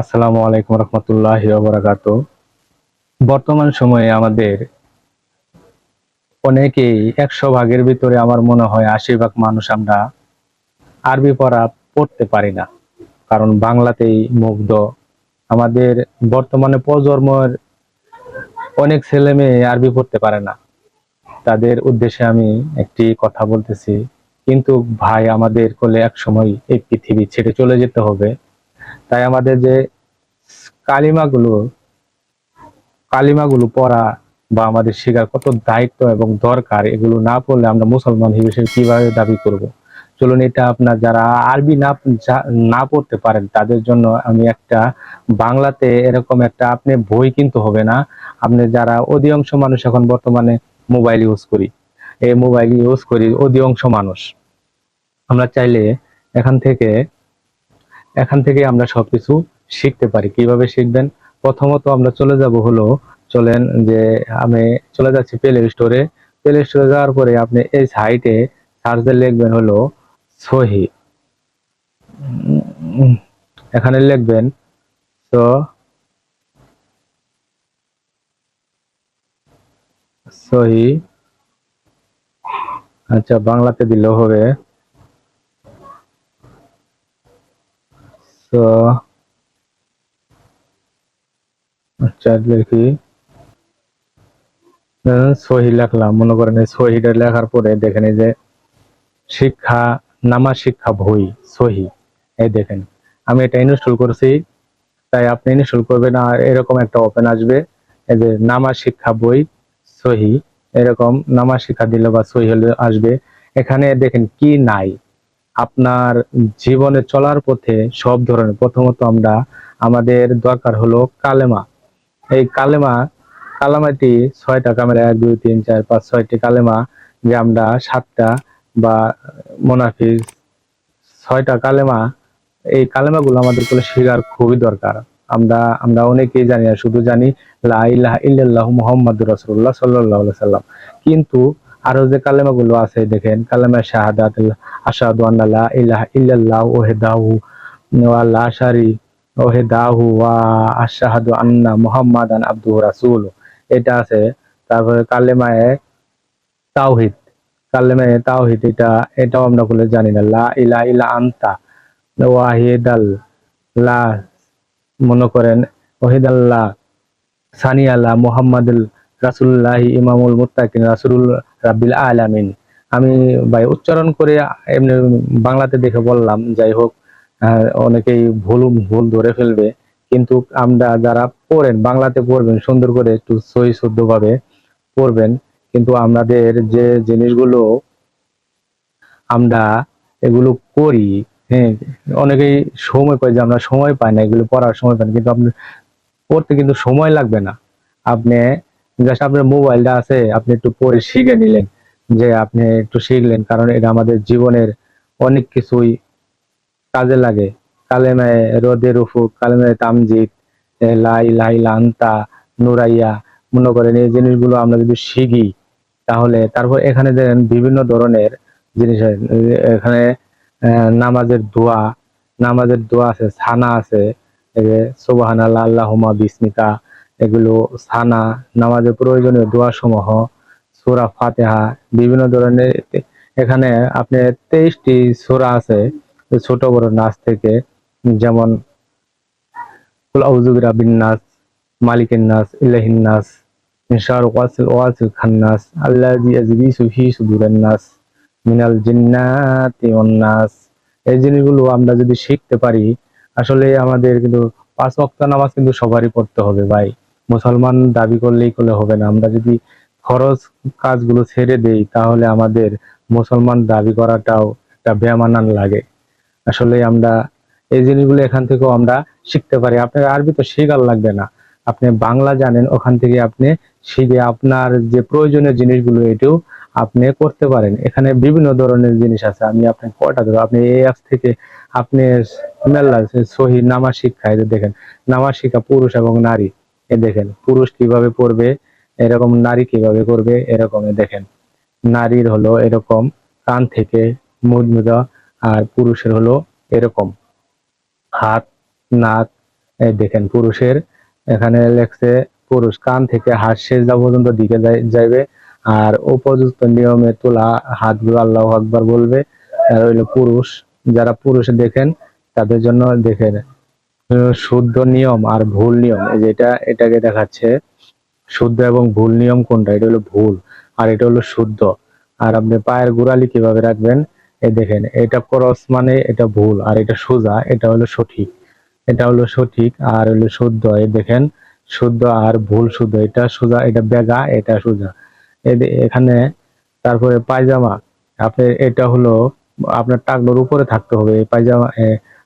আসসালামু আলাইকুম রহমতুল্লাহ বরাকাত। বর্তমান সময়ে আমাদের অনেকেই একশো ভাগের ভিতরে আমার মনে হয় আশি ভাগ মানুষ আমরা আরবি পড়া পড়তে পারি না, কারণ বাংলাতেই মুগ্ধ। আমাদের বর্তমানে প্রজন্মের অনেক ছেলে মেয়ে আরবি পড়তে পারে না। তাদের উদ্দেশ্যে আমি একটি কথা বলতেছি, কিন্তু ভাই আমাদের কোলে এক সময় এই পৃথিবী ছেড়ে চলে যেতে হবে। তাই আমাদের যে কালিমাগুলো কালিমাগুলো পড়া বা আমাদের শেখার কত দায়িত্ব এবং দরকার, এগুলো না পড়লে আমরা মুসলমান হিসেবে কীভাবে দাবি করব? চলুন এটা আপনার যারা আরবি না না পড়তে পারেন, তাদের জন্য আমি একটা বাংলাতে এরকম একটা আপনি বই কিনতে হবে না। আপনি যারা অধিকাংশ মানুষ এখন বর্তমানে মোবাইল ইউজ করি, এই মোবাইল ইউজ করি অধিকাংশ মানুষ। আমরা চাইলে এখান থেকে এখান থেকে আমরা সবকিছু শিখতে পারি। কীভাবে শিখবেন? প্রথমত আমরা চলে যাব হলো, চলেন যে আমি চলে যাচ্ছি প্লে স্টোরে প্লে স্টোরে যাওয়ার পরে আপনি এই সাইটে সার্চে লিখবেন হলো, সহি। এখানে লিখবেন তো সহি। আচ্ছা বাংলাতে দিলেও হবে। আচ্ছা লিখি ধরুন সহি লেখলাম, মনে করেন সহিটা লেখার পরে দেখেন যে শিক্ষা নামা শিক্ষা বই, সহি, এই দেখেন। আমি এটা ইনস্টল করছি, তাই আপনি ইনস্টল করবেন আর এরকম একটা ওপেন আসবে, এই যে নামা শিক্ষা বই, সহি, এরকম নামা শিক্ষা দিলে বা সহি হলে আসবে। এখানে দেখেন কি নাই। আপনার জীবনে চলার পথে সব ধরনের, প্রথমত আমরা আমাদের দরকার হলো কালেমা। এই কালেমা, কালামাটি ছয়টা কামেরা, এক, দুই, তিন, চার, পাঁচ, ছয়টি কালেমা যে আমরা সাতটা বা মোনাফিজ ছয়টা কালেমা, এই কালেমাগুলো আমাদের কোলে শেখার খুবই দরকার। আমরা আমরা অনেকেই জানি না, শুধু জানি লা ইলাহা ইল্লাল্লাহ মুহাম্মাদুর রাসূলুল্লাহ সাল্লাল্লাহু আলাইহি সাল্লাম কিন্তু আরও যে কালেমাগুলো আছে, দেখেন, কালেমা শাহাদাত আশহাদু আন্না লা ইলাহা ইল্লাল্লাহ ওয়াহদাহু ওয়া লা শারি ওয়াহদাহু ওয়া আশহাদু আন্না মুহাম্মাদান আবদুহু রাসূল এটা আছে, তারপরে কালেমায়ে তাওহীদ। কালেমায়ে তাওহীদ, এটা, এটাও আমরা বলে জানি না। লা ইলাহা ইল্লা আনতা ওয়াহিদাল, লা, মনে করেন ওহিদাল্লাহ সানি আল্লাহ মোহাম্মদুল রাসুল্লাহ ইমামুল মুত্তাকিন রাসুল রাব্বিল আলামিন। আমি ভাই উচ্চারণ করে এমনি বাংলাতে দেখে বললাম, যাই হোক অনেকেই ভুল ভুল ধরে ফেলবে, কিন্তু আমরা যারা পড়েন, বাংলাতে পড়বেন, সুন্দর করে একটু সহি শুদ্ধ ভাবে পড়বেন, কিন্তু আমাদের যে জিনিসগুলো আমরা এগুলো করি হ্যাঁ অনেকেই সময় পাই যে আমরা সময় পাই না, এগুলো পড়ার সময় পাই না, কিন্তু আপনি পড়তে কিন্তু সময় লাগবে না। আপনি জাস্ট আপনার মোবাইলটা আছে, আপনি একটু পড়ে শিখে নিলেন, যে আপনি একটু শিখলেন, কারণ এটা আমাদের জীবনের অনেক কিছুই কাজে লাগে কালেমায় রোদের উফুক, কালেমায় তামজিদ লাই লাই লান্তা, নুরাইয়া, মনে করেন এই জিনিসগুলো আমরা যদি শিখি, তাহলে তারপর এখানে দেখেন বিভিন্ন ধরনের জিনিস। এখানে নামাজের দোয়া নামাজের দোয়া আছে ছানা আছে সুবাহান আল্লাহ বিসমিকা এগুলো ছানা নামাজের প্রয়োজনীয় দোয়া সমূহ সুরা ফাতেহা, বিভিন্ন ধরনের এখানে আপনি তেইশটি সুরা আছে ছোট বড় নাচ থেকে, যেমন, কুল আউযু বিরাব্বিন নাস মালিকের নাস ইলাহিন নাস মিন শার ওয়াসিল ওয়াসিল খান্নাস আল্লাযী ইয়াজবিসু ফি সুদুরিন নাস মিনাল জিন্নাতি এই জিনিসগুলো আমরা যদি শিখতে পারি, আসলে আমাদের কিন্তু পাঁচ ওয়াক্ত নামাজ কিন্তু সবারই পড়তে হবে ভাই। মুসলমান দাবি করলেই করলে হবে না। আমরা যদি ফরজ কাজগুলো ছেড়ে দেই, তাহলে আমাদের মুসলমান দাবি করাটাও একটা বেমানান লাগে। আসলে আমরা এই জিনিসগুলো এখান থেকেও আমরা শিখতে পারি। আপনার আরবি তো শেখার লাগবে না। আপনি বাংলা জানেন, ওখান থেকে আপনি শিখে আপনার যে প্রয়োজনীয় জিনিসগুলো এটাও আপনি করতে পারেন। এখানে বিভিন্ন ধরনের জিনিস আছে, আমি আপনাকে কয়টা দেবো? আপনি এই অ্যাপস থেকে আপনি মেলা সহি নামাজ শিক্ষা দেখেন, নামাজ শিক্ষা পুরুষ এবং নারী। এ দেখেন, পুরুষ কীভাবে পড়বে, এরকম নারী কীভাবে করবে, এরকম দেখেন। নারীর হলো এরকম কান থেকে মুদমুদা আর পুরুষের হলো এরকম। হাত, নাক দেখেন, পুরুষের এখানে লেখছে, পুরুষ কান থেকে হাত শেষদা পর্যন্ত দিকে যাই- যাইবে। আর উপযুক্ত নিয়মে তোলা হাতগুলো আল্লাহ আকবার বলবে। আর হইল পুরুষ, যারা পুরুষ দেখেন, তাদের জন্য দেখেন শুদ্ধ নিয়ম আর ভুল নিয়ম, এই যে এটা, এটাকে দেখাচ্ছে শুদ্ধ এবং ভুল নিয়ম কোনটা? এটা হলো ভুল আর এটা হলো শুদ্ধ। আর আপনি পায়ের গোড়ালি কীভাবে রাখবেন? এই দেখেন, এটা ক্রস মানে এটা ভুল আর এটা সোজা, এটা হলো সঠিক। এটা হলো সঠিক আর হলো শুদ্ধ। এই দেখেন, শুদ্ধ আর ভুল শুদ্ধ, এটা সোজা, এটা বেগা, এটা সোজা। এখানে, তারপরে পায়জামা আপনার এটা হলো আপনার টাকলোর উপরে থাকতে হবে, পায়জামা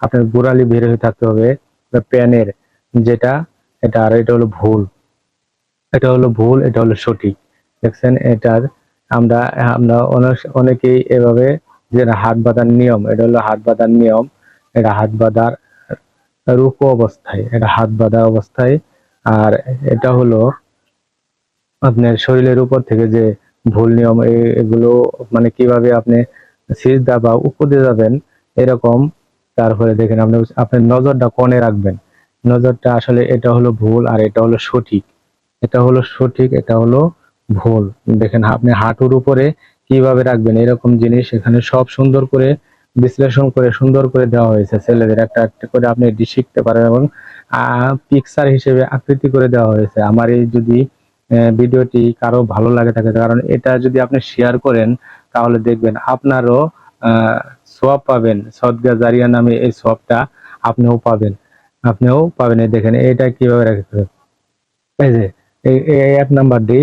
আপনার গোড়ালি বের হয়ে থাকতে হবে। প্যানের যেটা, এটা আর এটা হলো ভুল। এটা হলো ভুল, এটা হলো সঠিক। দেখছেন, এটার আমরা আমরা অনেক- অনেকেই এভাবে যে হাত বাঁধার নিয়ম, এটা হলো হাত বাঁধার নিয়ম, এটা হাত বাঁধার রূপ অবস্থায়, এটা হাত বাঁধা অবস্থায়, আর এটা হলো আপনার শরীরের উপর থেকে যে ভুল নিয়ম এগুলো মানে কীভাবে আপনি সিজদা বা উপদে যাবেন এরকম তারপরে দেখেন আপনি আপনার নজরটা কনে রাখবেন। নজরটা আসলে এটা হলো ভুল আর এটা হলো সঠিক। এটা হলো সঠিক, এটা হলো ভুল। দেখেন আপনি হাঁটুর উপরে কীভাবে রাখবেন? এরকম জিনিস এখানে সব সুন্দর করে বিশ্লেষণ করে, সুন্দর করে দেওয়া হয়েছে। ছেলেদের একটা একটা করে আপনি এটি শিখতে পারেন এবং পিকচার হিসেবে আকৃতি করে দেওয়া হয়েছে। আমার এই যদি ভিডিওটি কারও ভালো লাগে থাকে, কারণ এটা যদি আপনি শেয়ার করেন, তাহলে দেখবেন আপনারও সোয়াব পাবেন। সদগা জারিয়া নামে এই সোয়াবটা আপনিও পাবেন। আপনিও পাবেন। এই দেখেন এটা কীভাবে রাখতে এই যে, এই এক নাম্বার ডি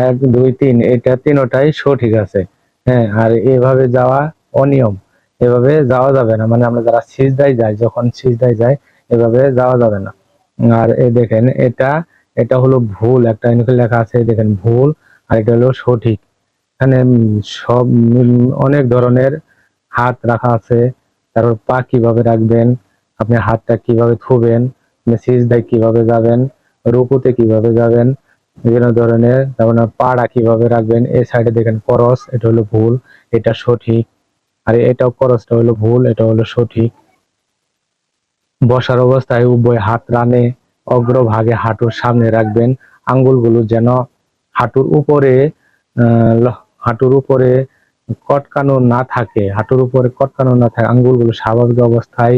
এক, দুই, তিন, এটা তিনোটাই সঠিক আছে। হ্যাঁ আর এভাবে যাওয়া অনিয়ম। এভাবে যাওয়া যাবে না। মানে আমরা যারা সিজদায় যাই, যখন সিজদায় যাই, এভাবে যাওয়া যাবে না। আর এই দেখেন, এটা এটা হলো ভুল। একটা লেখা আছে দেখেন, ভুল। আর এটা হলো সঠিক। এখানে সব অনেক ধরনের হাত রাখা আছে, তারপর পা কীভাবে রাখবেন, আপনি হাতটা কীভাবে থুবেন সিজদায় কীভাবে যাবেন, রুকুতে কীভাবে যাবেন, বিভিন্ন ধরনের যেমন পাড়া কীভাবে রাখবেন, এই সাইডে দেখেন করস, এটা হলো ভুল, এটা সঠিক। আর এটাও করসটা হলো ভুল এটা হলো সঠিক। বসার অবস্থায় উভয় হাত রানে, অগ্রভাগে হাঁটুর সামনে রাখবেন, আঙ্গুলগুলো যেন হাঁটুর উপরে হাঁটুর উপরে কটকানো না থাকে, হাঁটুর উপরে কটকানো না থাকে, আঙ্গুলগুলো স্বাভাবিক অবস্থায়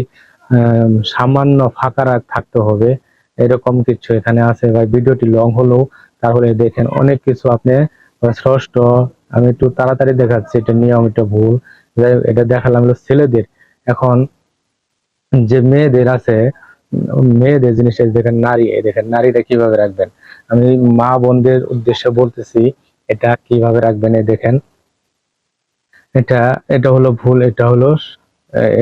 সামান্য ফাঁকা থাকতে হবে। এরকম কিছু এখানে আছে ভাই, ভিডিওটি লং হলেও তাহলে দেখেন অনেক কিছু আপনি ষষ্ঠ আমি একটু তাড়াতাড়ি দেখাচ্ছি, এটা নিয়ম এটা ভুল এটা দেখালাম ছেলেদের। এখন যে মেয়েদের আছে মেয়েদের জিনিসটা দেখেন নারী দেখেন নারীটা কীভাবে রাখবেন? আমি মা বোনদের উদ্দেশ্যে বলতেছি, এটা কীভাবে রাখবেন এই দেখেন। এটা এটা হলো ভুল, এটা হলো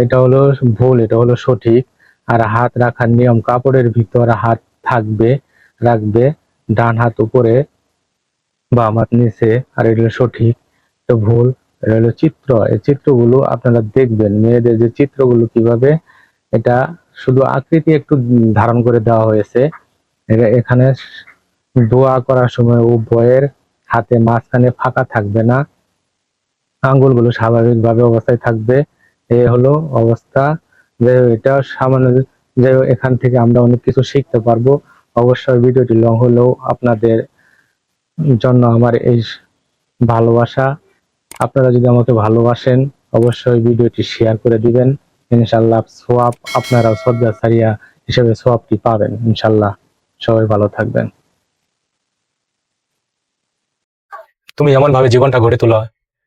এটা হলো ভুল, এটা হলো সঠিক। আর হাত রাখার নিয়ম, কাপড়ের ভিতর হাত থাকবে, রাখবে, ডান হাত উপরে, বাম হাত নিচে, আর এটা হলো সঠিক, এটা ভুল, এটা হলো চিত্র। এই চিত্রগুলো আপনারা দেখবেন, মেয়েদের যে চিত্রগুলো কীভাবে, এটা শুধু আকৃতি একটু ধারণ করে দেওয়া হয়েছে। এখানে দোয়া করার সময় উভয়ের হাতে মাঝখানে ফাঁকা থাকবে না। আঙ্গুলগুলো স্বাভাবিকভাবে অবস্থায় থাকবে। এ হলো অবস্থা। যে এটা সামান্য যে এখান থেকে আমরা অনেক কিছু শিখতে পারব। অবশ্যই ভিডিওটি লং হলেও আপনাদের জন্য আমার এই ভালোবাসা। আপনারা যদি আমাকে ভালোবাসেন, অবশ্যই ভিডিওটি শেয়ার করে দিবেন। ইনশাল্লাহ সোয়াব আপনারা শ্রদ্ধা সারিয়া হিসেবে সোয়াবটি পাবেন। ইনশাল্লাহ সবাই ভালো থাকবেন। তুমি এমন ভাবে জীবনটা গড়ে তোলো।